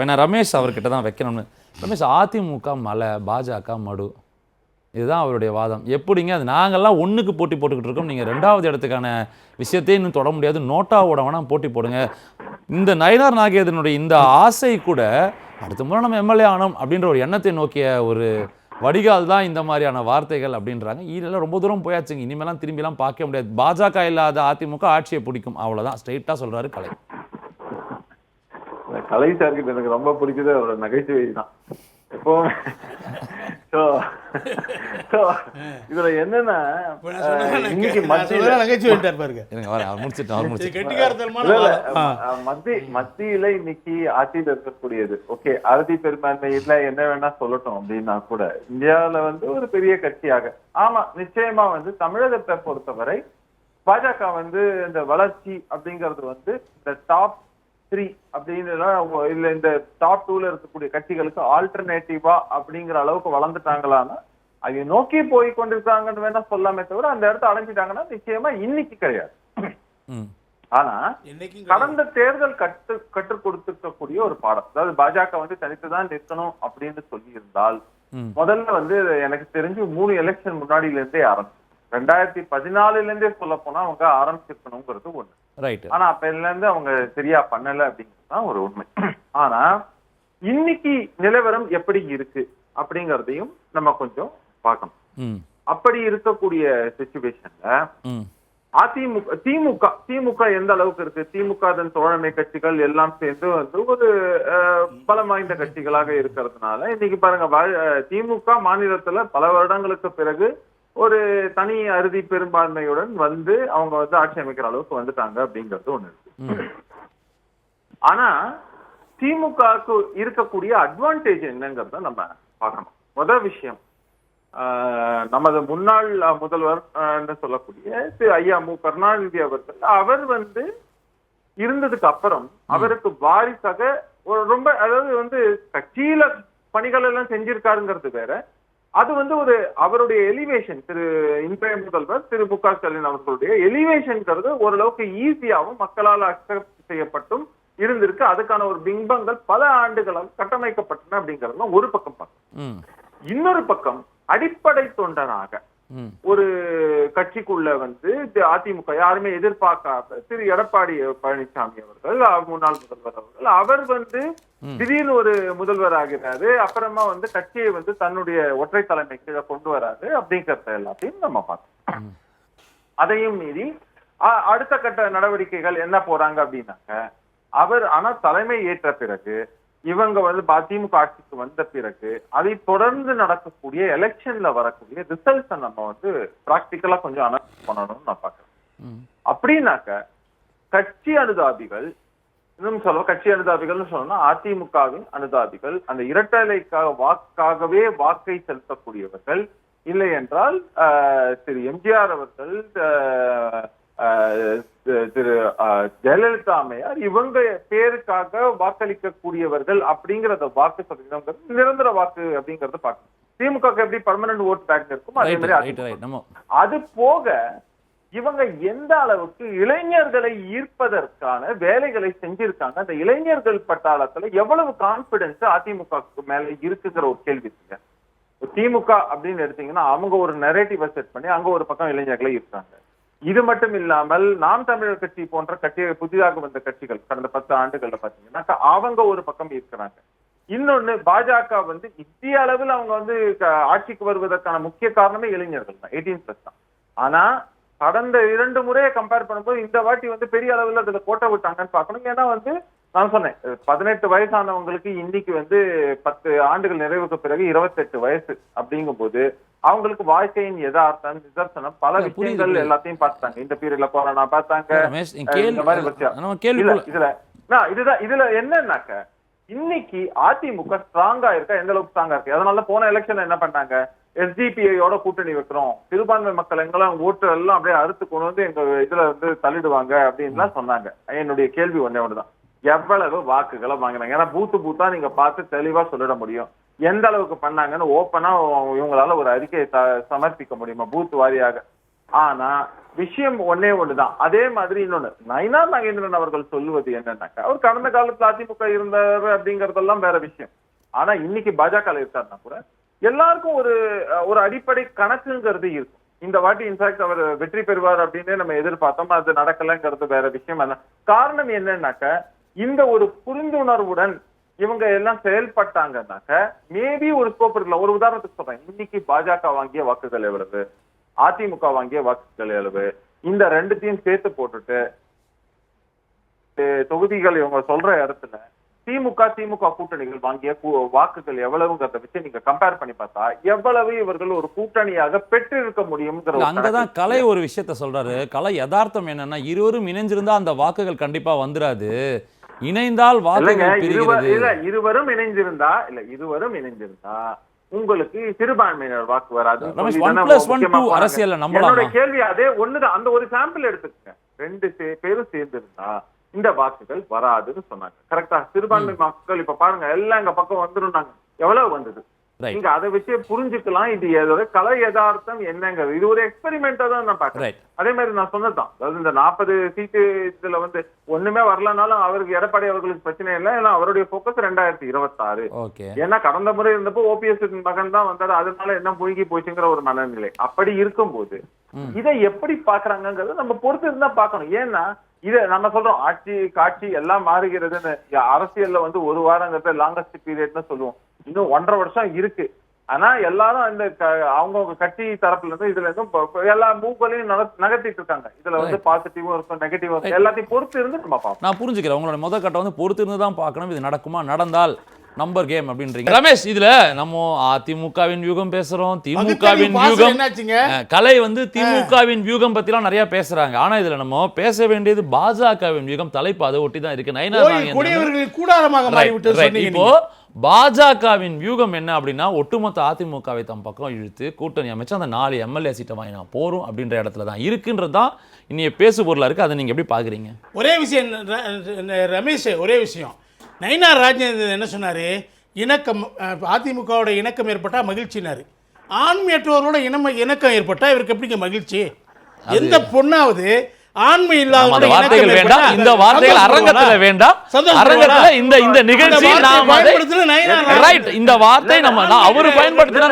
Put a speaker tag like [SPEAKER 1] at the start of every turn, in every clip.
[SPEAKER 1] இப்போ நான் ரமேஷ் அவர்கிட்ட தான் வைக்கணும்னு. ரமேஷ் அதிமுக மலை பாஜக மடு. இதுதான் அவருடைய வாதம். எப்படிங்க அது? நாங்கள்லாம் ஒன்றுக்கு போட்டி போட்டுக்கிட்டு இருக்கோம். நீங்கள் ரெண்டாவது இடத்துக்கான விஷயத்தையும் இன்னும் தொட முடியாது. நோட்டாவோட வேணால் போட்டி போடுங்க. இந்த நயனார் நாகேதனுடைய இந்த ஆசை கூட அடுத்த முறை நம்ம எம்எல்ஏ ஆனோம் அப்படின்ற ஒரு எண்ணத்தை நோக்கிய ஒரு வடிகால் தான் இந்த மாதிரியான வார்த்தைகள் அப்படின்றாங்க. இதெல்லாம் ரொம்ப தூரம் போயாச்சுங்க. இனிமேலாம் திரும்பிலாம் பார்க்க முடியாது. பாஜக இல்லாத அதிமுக ஆட்சியை பிடிக்கும். அவ்வளோதான் ஸ்ட்ரெயிட்டாக சொல்கிறாரு கலை.
[SPEAKER 2] கலை சார்கிட்ட எனக்கு ரொம்ப பிடிச்சது அவரோட நகைச்சுவை தான். இதுல என்னன்னா
[SPEAKER 3] இப்ப நான் சொன்னேன்,
[SPEAKER 2] அஹ், இன்னைக்கு
[SPEAKER 3] நான்
[SPEAKER 2] மத்தியில
[SPEAKER 3] சொன்னேன், நகைச்சுவை விட்டார் பாருங்க.
[SPEAKER 1] இருங்க வரேன் அவர் முடிச்சிட்டு அவர்
[SPEAKER 3] இது
[SPEAKER 1] முடிச்சிட்டு
[SPEAKER 3] கெட்டிக்காரத்தனமான
[SPEAKER 2] இல்ல, இல்ல,
[SPEAKER 3] வாதம். ஆ.
[SPEAKER 2] ம- மத்தி மத்தியில இன்னைக்கு ஆட்சியில் இருக்கக்கூடியது. ஓகே அறுதி பெரும்பான்மை இல்ல என்ன வேணா சொல்லட்டும் அப்படின்னா கூட இந்தியாவுல வந்து ஒரு பெரிய கட்சியாக. ஆமா நிச்சயமா வந்து தமிழகத்தை பொறுத்தவரை பாஜக வந்து இந்த வளர்ச்சி அப்படிங்கிறது வந்து இந்த டாப் த்ரீ அப்படின்னு இல்ல இந்த டாப் டூல இருக்கக்கூடிய கட்சிகளுக்கு ஆல்டர்னேட்டிவா அப்படிங்கிற அளவுக்கு வளர்ந்துட்டாங்களான்னா அதை நோக்கி போய் கொண்டிருக்காங்கன்னு வேணா சொல்லாமே தவிர அந்த இடத்த அடைஞ்சிட்டாங்கன்னா நிச்சயமா இன்னைக்கு கிடையாது. ஆனா கடந்த தேர்தல் கற்று கற்றுக் கொடுத்திருக்கக்கூடிய ஒரு பாடம் அதாவது பாஜக வந்து தனித்துதான் நிற்கணும் அப்படின்னு சொல்லி இருந்தால் முதல்ல வந்து எனக்கு தெரிஞ்சு மூணு எலெக்ஷன் முன்னாடியில இருந்தே ஆரம்பிச்சு ரெண்டாயிரத்தி பதினாலுல இருந்தே சொல்ல போனா அவங்க ஆரம்பிச்சிருக்கணுங்கிறது ஒண்ணு.
[SPEAKER 1] ரைட்டு
[SPEAKER 2] ஆனா அப்பல இருந்து அவங்க சரியா பண்ணல அப்படிங்கிறது தான் ஒரு உண்மை. ஆனா இன்னைக்கு நிலவரம் எப்படி இருக்கு அப்படிங்கறதையும் நம்ம கொஞ்சம் பார்க்கணும். அப்படி இருக்கக்கூடிய சுச்சுவேஷன்ல அதிமுக திமுக திமுக எந்த அளவுக்கு இருக்கு? திமுக அதன் தோழமை கட்சிகள் எல்லாம் சேர்ந்து வந்து ஒரு பலம் வாய்ந்த கட்சிகளாக இருக்கிறதுனால இன்னைக்கு பாருங்க திமுக மாநிலத்துல பல வருடங்களுக்கு பிறகு ஒரு தனி அறுதி பெரும்பான்மையுடன் வந்து அவங்க வந்து ஆட்சி அமைக்கிற அளவுக்கு வந்துட்டாங்க அப்படிங்கிறது ஒண்ணு. இருக்கு ஆனா திமுகவுக்கு இருக்கக்கூடிய அட்வான்டேஜ் என்னங்கிறத நம்ம பார்க்கணும். முதல் விஷயம் ஆஹ், நமது முன்னாள் முதல்வர் சொல்லக்கூடிய திரு ஐயா மு. கருணாநிதி அவர்கள் அவர் வந்து இருந்ததுக்கு அப்புறம் அவருக்கு வாரிசாக ஒரு ரொம்ப அதாவது வந்து கட்சியில பணிகள் எல்லாம் செஞ்சிருக்காருங்கிறது வேற அது வந்து ஒரு அவருடைய எலிவேஷன் திரு இன்றைய முதல்வர் திரு மு க ஸ்டாலின் அவர்களுடைய எலிவேஷன்ங்கிறது ஓரளவுக்கு ஈஸியாகவும் மக்களால் அக்செப்ட் செய்யப்பட்டும் இருந்திருக்கு. அதுக்கான ஒரு பிம்பங்கள் பல ஆண்டுகளால் கட்டமைக்கப்பட்டன அப்படிங்கறது ஒரு பக்கம் பார்க்கணும் இன்னொரு பக்கம் அடிப்படை தொண்டனாக
[SPEAKER 1] ம்
[SPEAKER 2] ஒரு கட்சிக்குள்ள வந்து அதிமுக யாருமே எதிர்பார்க்காத திரு எடப்பாடி பழனிசாமி அவர்கள் முன்னாள் முதல்வர் அவர்கள் அவர் வந்து. திடீர்னு ஒரு முதல்வர் ஆகிறாரு அப்புறமா வந்து கட்சியை வந்து தன்னுடைய ஒற்றை தலைமை கீழே கொண்டு வராரு அப்படிங்கறத எல்லாத்தையும் நம்ம பார்த்தோம். அதையும் மீறி அடுத்த கட்ட நடவடிக்கைகள் என்ன போறாங்க அப்படின்னாக்க அவர் ஆனா தலைமை ஏற்ற பிறகு இவங்க வந்து பா- திமுக ஆட்சிக்கு வந்த பிறகு அதை தொடர்ந்து நடக்கக்கூடிய எலெக்ஷன்ல வரக்கூடிய ரிசல்ட்ஸை நம்ம வந்து பிராக்டிக்கலா கொஞ்சம் அனலைஸ் பண்ணணும்னு நான் பாக்குறேன் அப்படின்னாக்க கட்சி அனுதாபிகள் இன்னும் சொல்ல கட்சி அனுதாபிகள்னு சொல்லணும்னா அதிமுகவின் அனுதாபிகள் அந்த இரட்டலைக்காக வாக்காகவே வாக்கை செலுத்தக்கூடியவர்கள் இல்லை என்றால் திரு எம்ஜிஆர் அவர்கள் திரு ஜெயலலிதா அம்மையார் இவங்க பேருக்காக வாக்களிக்கக்கூடியவர்கள் அப்படிங்கறத வாக்கு சதவீதம் நிரந்தர வாக்கு அப்படிங்கறத பார்க்கணும். திமுக எப்படி பர்மனன்ட் ஓட் பேங்க் இருக்கும் அதே மாதிரி அது போக இவங்க எந்த அளவுக்கு இளைஞர்களை ஈர்ப்பதற்கான வேலைகளை செஞ்சிருக்காங்க அந்த இளைஞர்கள் பட்டாளத்துல எவ்வளவு கான்பிடன்ஸ் அதிமுக க்கு மேல இருக்குங்கிற ஒரு கேள்வி இருக்குங்க. திமுக அப்படின்னு எடுத்தீங்கன்னா அவங்க ஒரு நெரேட்டிவ செட் பண்ணி அங்க ஒரு பக்கம் இளைஞர்களை இருக்காங்க. இது மட்டும் இல்லாமல் நாம் தமிழர் கட்சி போன்ற கட்சி புதிதாக வந்த கட்சிகள் கடந்த பத்து ஆண்டுகள்ல பாத்தீங்கன்னா அவங்க ஒரு பக்கம் இருக்கிறாங்க. இன்னொன்னு பாஜக வந்து இந்திய அளவில் அவங்க வந்து ஆட்சிக்கு வருவதற்கான முக்கிய காரணமே இளைஞர்கள் தான் எயிட்டீன் பிளஸ் தான். ஆனா கடந்த இரண்டு முறையை கம்பேர் பண்ணும்போது இந்த வாட்டி வந்து பெரிய அளவில் அதுல கோட்டை விட்டாங்கன்னு பார்க்கணும். ஏன்னா வந்து நான் சொன்னேன் பதினெட்டு வயசானவங்களுக்கு இன்னைக்கு வந்து பத்து ஆண்டுகள் நிறைவுக்கு பிறகு இருபத்தெட்டு வயசு அப்படிங்கும்போது அவங்களுக்கு வாழ்க்கையின் யதார்த்தம் நிதர்சனம் பல விஷயங்கள். எல்லாத்தையும் பார்த்தாங்க இந்த பீரியட்ல கொரோனா பார்த்தாங்க. இதுல இதுதான் இதுல என்னன்னாக்க இன்னைக்கு அதிமுக ஸ்ட்ராங்கா இருக்கா? எந்த அளவுக்கு ஸ்ட்ராங்கா இருக்கு? அதனால போன எலெக்ஷன்ல என்ன பண்ணாங்க எஸ்டிபிஐயோட கூட்டணி வைக்கிறோம். சிறுபான்மை மக்கள் எங்கெல்லாம் ஓட்டு எல்லாம் அப்படியே அறுத்து கொண்டு வந்து எங்க இதுல வந்து தள்ளிடுவாங்க அப்படின்லாம் சொன்னாங்க. என்னுடைய கேள்வி ஒண்ணே ஒண்ணுதான். எவ்வளவு வாக்குகளை வாங்கினாங்க? ஏன்னா பூத்து பூத்தா நீங்க பார்த்து தெளிவா சொல்லிட முடியும். எந்த அளவுக்கு பண்ணாங்கன்னு ஓப்பனா இவங்களால ஒரு அறிக்கையை சமர்ப்பிக்க முடியுமா? பூத் வாரியாக. ஆனா விஷயம் ஒன்னே ஒண்ணுதான். அதே மாதிரி இன்னொன்னு நயினார் நாகேந்திரன் அவர்கள் சொல்லுவது என்னன்னாக்கா அவர் கடந்த காலத்துல அதிமுக இருந்தார் அப்படிங்கறதெல்லாம் வேற விஷயம். ஆனா இன்னைக்கு பாஜக இருக்காருன்னா கூட எல்லாருக்கும் ஒரு ஒரு அடிப்படை கணக்குங்கிறது இருக்கும். இந்த வாட்டி இன்ஃபேக்ட் அவர் வெற்றி பெறுவார் அப்படின்னு நம்ம எதிர்பார்த்தோம். அது நடக்கலைங்கிறது வேற விஷயம். காரணம் என்னன்னாக்க இந்த ஒரு புரிந்துணர்வுடன் இவங்க எல்லாம் செயல்பட்டாங்கன்னாக்க மேபி ஒரு ஸ்கோப் இருக்குல்ல. ஒரு உதாரணத்துக்கு சொல்றேன். இன்னைக்கு பாஜக வாங்கிய வாக்குகள் எவ்வளவு? அதிமுக வாங்கிய வாக்குகள் எவ்வளவு? இந்த ரெண்டுத்தையும் சேர்த்து போட்டுட்டு தொகுதிகள் இவங்க சொல்ற இடத்துல திமுக திமுக கூட்டணிகள் வாங்கிய வாக்குகள் எவ்வளவுங்கிறத வச்சு நீங்க கம்பேர் பண்ணி பார்த்தா எவ்வளவு இவர்கள் ஒரு கூட்டணியாக பெற்றிருக்க ஒரு
[SPEAKER 1] அங்கதான் கலை ஒரு விஷயத்த சொல்றாரு. கலை யதார்த்தம் என்னன்னா இருவரும் இணைஞ்சிருந்தா அந்த வாக்குகள் கண்டிப்பா வந்துராது. இணைந்தால் வாக்குகள்
[SPEAKER 2] இருவரும் இணைஞ்சிருந்தா இல்ல இருவரும் இணைஞ்சிருந்தா உங்களுக்கு சிறுபான்மையினர் வாக்கு வராது? என்னோட கேள்வி அதே ஒண்ணுதான். அந்த ஒரு சாம்பிள் எடுத்துக்கங்க. ரெண்டு பேரும் சேர்ந்திருந்தா இந்த வாக்குகள் வராதுன்னு சொன்னாங்க. கரெக்டா சிறுபான்மை மக்கள் இப்ப பாருங்க எல்லாம் எங்க பக்கம் வந்துருந்தாங்க எவ்வளவு வந்தது. நீங்க அதை வச்சே புரிஞ்சுக்கலாம். இது ஏதோ கலை யதார்த்தம் என்னங்கிறது. இது ஒரு எக்ஸ்பெரிமெண்டா தான் நான் பாக்குறேன் அதே மாதிரி நான் சொன்னதுதான். அதாவது இந்த நாற்பது சீட்டு இதுல வந்து ஒண்ணுமே வரலனாலும் அவருக்கு எடப்பாடி அவர்களுக்கு பிரச்சனை இல்லை. ஏன்னா அவருடைய போக்கஸ் ரெண்டாயிரத்தி இருபத்தாறு. ஏன்னா கடந்த முறை இருந்தப்போ ஓபிஎஸ் மகன் தான் வந்தாரு. அதனால என்ன மூழ்கி போச்சுங்கிற ஒரு மனநிலை. அப்படி இருக்கும்போது. இதை எப்படி பாக்குறாங்கங்கிறத நம்ம பொறுத்து இருந்தா பார்க்கணும். ஏன்னா இத நம்ம சொல்றோம். ஆட்சி காட்சி எல்லாம் மாறுகிறதுன்னு. அரசியல்ல வந்து ஒரு வாரங்கிறத லாங்கஸ்ட் பீரியட்னு சொல்லுவோம். இன்னும் ஒன்றரை வருஷம் இருக்கு. ஆனா எல்லாரும் அந்த அவங்க கட்சி தரப்புல இருந்து இதுல இருந்து ப- ப- எல்லா மூக்களையும் நகர்த்திட்டு இருக்காங்க. இதுல வந்து பாசிட்டிவும் இருக்கும் நெகட்டிவும் இருக்கும். எல்லாத்தையும் பொறுத்து இருந்து நம்ம பார்ப்போம்.
[SPEAKER 1] நான் புரிஞ்சுக்கிறேன். உங்களோட முத கட்டம் வந்து பொறுத்து இருந்து தான் பார்க்கணும் இது நடக்குமா நடந்தால். நம்பர் கேம் அப்படின்றீங்க. ரமேஷ் இதுல நம்ம அதிமுகவின் வியூகம் பேசுறோம் திமுகவின் வியூகம். கலை வந்து திமுகவின் வியூகம் பத்திலாம் நிறைய பேசுறாங்க. ஆனா இதுல நம்ம பேச வேண்டியது பாஜகவின் வியூகம் தலைப்பு அதை ஒட்டி தான் இருக்கு
[SPEAKER 3] கொடியவர்கள் கூடாரமாக
[SPEAKER 1] இப்போ பாஜகவின் வியூகம் என்ன அப்படின்னா ஒட்டுமொத்த அதிமுகவை தம் பக்கம் இழுத்து கூட்டணி அமைச்சு அந்த நாலு எம்எல்ஏ சீட்டை வாங்கி நான் போறோம் அப்படின்ற இடத்துல தான் இருக்குன்றது தான் இன்னைய பேசு பொருளா இருக்கு. அதை நீங்க எப்படி பாக்குறீங்க?
[SPEAKER 3] ஒரே விஷயம் ரமேஷ் ஒரே விஷயம். நயினார் ராஜேந்திரன் என்ன சொன்னார்? இணக்கம் அதிமுகவோட இணக்கம் ஏற்பட்டால் மகிழ்ச்சினாரு. ஆண்மையற்றவரோட இனம இணக்கம் ஏற்பட்டால் இவருக்கு எப்படிங்க மகிழ்ச்சி? எந்த பொண்ணாவது ஆண்மை இல்லாத
[SPEAKER 1] வார்த்தைகள் வேண்டாம். இந்த வார்த்தைகள் அரங்கத்துல வேண்டாம். அரங்கத்துல இந்த இந்த நிகழ்ச்சி நாம் ரைட் இந்த வார்த்தை நம்ம நான் அவரு பயன்படுத்தினா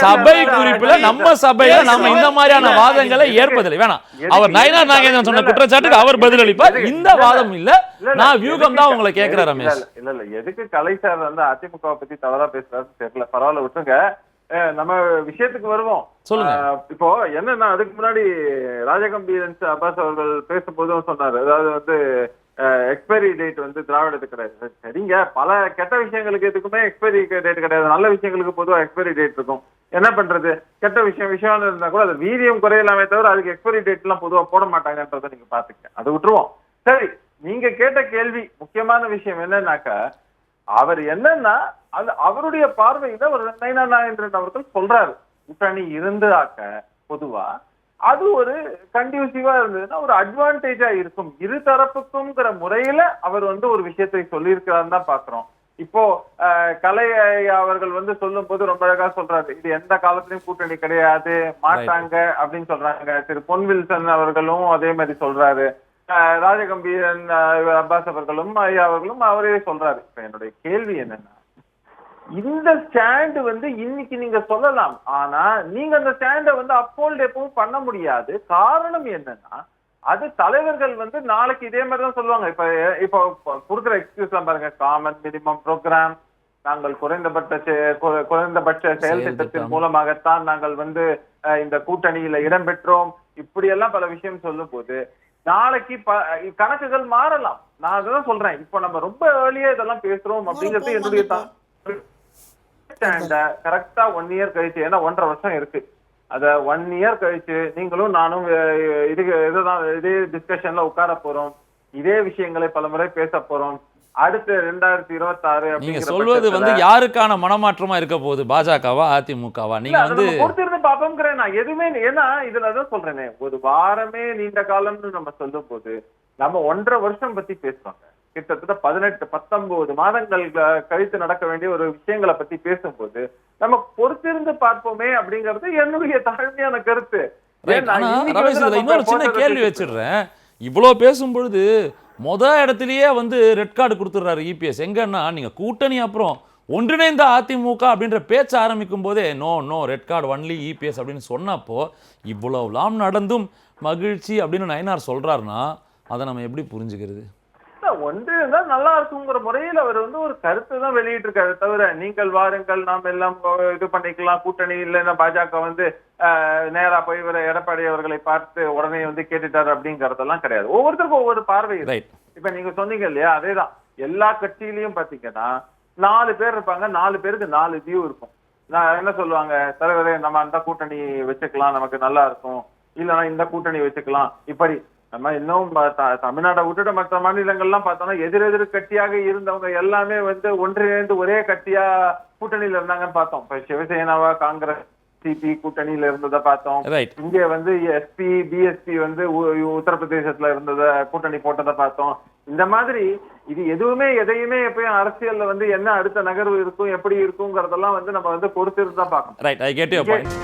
[SPEAKER 1] சபை குறிப்புல நம்ம சபையில நம்ம இந்த மாதிரியான வாதங்களை ஏற்பதில்லை வேணாம். அவர் நயனார் நாகேந்திரன் சொன்ன குற்றச்சாட்டுக்கு அவர் பதிலளிப்பார்? இந்த வாதம் இல்ல. நான் வியூகம் தான் உங்களை கேட்கிறேன் ரமேஷ்.
[SPEAKER 2] இல்ல, இல்ல. எதுக்கு கலை சார் வந்து அதிமுக பத்தி தவறா பேசுறாருன்னு தெரியல. பரவாயில்ல விட்டுருங்க. அஹ் நம்ம விஷயத்துக்கு வருவோம். இப்போ என்னன்னா அதுக்கு முன்னாடி ராஜகம்பீரன் சார் அப்பாஸ் அவர்கள் பேசும்போதும் சொன்னாரு. அதாவது வந்து எக்ஸ்பைரி டேட் வந்து திராவிடத்துக்கு கிடையாது. சரிங்க. பல கெட்ட விஷயங்களுக்கு எதுக்குமே எக்ஸ்பைரி டேட் கிடையாது. நல்ல விஷயங்களுக்கு பொதுவா எக்ஸ்பைரி டேட் இருக்கும். என்ன பண்றது? கெட்ட விஷயம் விஷயம் இருந்தா கூட அது வீரியம் குறையலாமே தவிர அதுக்கு எக்ஸ்பைரி டேட் எல்லாம் பொதுவா போட மாட்டாங்கன்றதை நீங்க பாத்துக்க. அது விட்டுருவோம். சரி நீங்க கேட்ட கேள்வி முக்கியமான விஷயம் என்னன்னாக்கா அவர் என்னன்னா அது அவருடைய பார்வையில ஒரு நைனா நாகேந்திரன் அவர்கள் சொல்றாரு. கூட்டணி இருந்தாக்க பொதுவா அது ஒரு கண்டியூசிவா இருந்ததுன்னா ஒரு அட்வான்டேஜா இருக்கும். இரு தரப்புக்கும்ங்கிற முறையில அவர் வந்து ஒரு விஷயத்தை சொல்லியிருக்கிறாருன்னு தான் பாக்குறோம் இப்போ கலை அவர்கள் வந்து சொல்லும் போது ரொம்ப அழகா சொல்றாரு. இது எந்த காலத்திலயும் கூட்டணி கிடையாது மாட்டாங்க அப்படின்னு சொல்றாங்க. திரு பொன் வில்சன் அவர்களும் அதே மாதிரி சொல்றாரு. ராஜகம்பீரன் அப்பாஸ் அவர்களும் ஐயா அவர்களும் அவரே சொல்றாரு. இப்ப என்னுடைய கேள்வி என்னன்னா இந்த ஸ்டாண்ட் வந்து இன்னைக்கு நீங்க சொல்லலாம். ஆனா நீங்க அந்த ஸ்டாண்ட வந்து அப்போல்ட் எப்பவும் பண்ண முடியாது. காரணம் என்னன்னா அது தலைவர்கள் வந்து நாளைக்கு இதே மாதிரி தான் சொல்லுவாங்க. இப்ப இப்ப கொடுக்குற எக்ஸ்கியூஸ் எல்லாம் பாருங்க. காமன் மினிமம் ப்ரோக்ராம் நாங்கள் குறைந்தபட்ச குறைந்தபட்ச செயல் திட்டத்தின். மூலமாகத்தான் நாங்கள் வந்து இந்த கூட்டணியில இடம்பெற்றோம். இப்படி எல்லாம் பல விஷயம் சொல்லும் போது நாளைக்கு கணக்குகள் மாறலாம். நான் அதான் சொல்றேன். இப்போ நம்ம ரொம்ப ஏர்லியா இதெல்லாம் பேசுறோம் அப்படிங்கிறது என்னுடைய ஸ்டாண்ட கரெக்டா ஒன் இயர் கழிச்சு ஏன்னா ஒன்றரை வருஷம் இருக்கு. அத ஒன் இயர் கழிச்சு நீங்களும் நானும் இது இதுதான் இதே டிஸ்கஷன்ல உட்கார போறோம். இதே விஷயங்களை பலமுறை பேச போறோம். அடுத்து ரெண்டாயிரத்தி இருபத்தி ஆறு
[SPEAKER 1] நீங்க சொல்வது வந்து யாருக்கான மனமாற்றமா இருக்க போகுது? பாஜகவா அதிமுகவா? நீங்க வந்து
[SPEAKER 2] பொறுத்திருந்து பாப்போம்ங்கிறேன் நான். எதுவுமே ஏன்னா இதுல தான் சொல்றேனே. ஒரு வாரமே நீண்ட காலம்னு நம்ம சொல்லும் போது நம்ம ஒன்றரை வருஷம் பத்தி பேசுவாங்க கிட்டத்தட்ட பதினெட்டு பத்தொன்பது மாதங்கள் கழித்து நடக்க வேண்டிய ஒரு விஷயங்களை பத்தி பேசும்போது நம்ம பொறுத்திருந்து பார்ப்போமே அப்படிங்கிறது என்னுடைய தாழ்மையான கருத்து.
[SPEAKER 1] இன்னொரு சின்ன கேள்வி வச்சிடுறேன். இவ்வளோ பேசும்பொழுது மொத இடத்துலயே வந்து ரெட் கார்டு கொடுத்துட்றாரு இபிஎஸ் எங்கன்னா நீங்க கூட்டணி அப்புறம் ஒன்றிணைந்த அதிமுக அப்படின்ற பேச்ச ஆரம்பிக்கும் போதே no no red card only EPS அப்படின்னு சொன்னப்போ இவ்வளவுலாம் நடந்தும் மகிழ்ச்சி அப்படின்னு நயனார் சொல்றாருன்னா அதை நம்ம எப்படி புரிஞ்சுக்கிறது?
[SPEAKER 2] இல்ல, ஒன்று இருந்தால் நல்லா இருக்குங்கிற முறையில் அவர் வந்து ஒரு கருத்தை தான் வெளியிட்டு இருக்காரு தவிர நீங்கள் வாருங்கள் நாம் எல்லாம் இது பண்ணிக்கலாம் கூட்டணி இல்லைன்னா பாஜக வந்து நேரா போய் இவரை எடப்பாடி அவர்களை பார்த்து உடனே வந்து கேட்டுட்டாரு அப்படிங்கறதெல்லாம் கிடையாது. ஒவ்வொருத்தருக்கும் ஒவ்வொரு பார்வை இப்ப நீங்க சொன்னீங்க இல்லையா அதேதான். எல்லா கட்சியிலயும் பாத்தீங்கன்னா நாலு பேர் இருப்பாங்க நாலு பேருக்கு நாலு வியூ இருக்கும். நான் என்ன சொல்லுவாங்க தலைவரே நம்ம அந்த கூட்டணி வச்சுக்கலாம் நமக்கு நல்லா இருக்கும். இல்லைன்னா இந்த கூட்டணி வச்சுக்கலாம். இப்படி நம்ம இன்னும் தமிழ்நாட்டை விட்டுட்டு மற்ற மாநிலங்கள்லாம் பார்த்தோம்னா எதிர் கட்சியாக இருந்தவங்க எல்லாமே வந்து ஒன்றிணைந்து ஒரே கட்சியா கூட்டணியில இருந்தாங்கன்னு பார்த்தோம். இப்ப சிவசேனாவா காங்கிரஸ் சிபி கூட்டணியில இருந்ததை பார்த்தோம். இங்க வந்து எஸ்பி பிஎஸ்பி வந்து உத்தரப்பிரதேசத்துல இருந்தத கூட்டணி போட்டதை பார்த்தோம். இந்த மாதிரி இது எதுவுமே எதையுமே எப்பயும் அரசியல்ல வந்து என்ன அடுத்த நகர்வு இருக்கும் எப்படி இருக்குங்கிறதெல்லாம் வந்து நம்ம வந்து பொறுத்திருந்து தான் பார்க்கணும்.
[SPEAKER 1] Right I get you point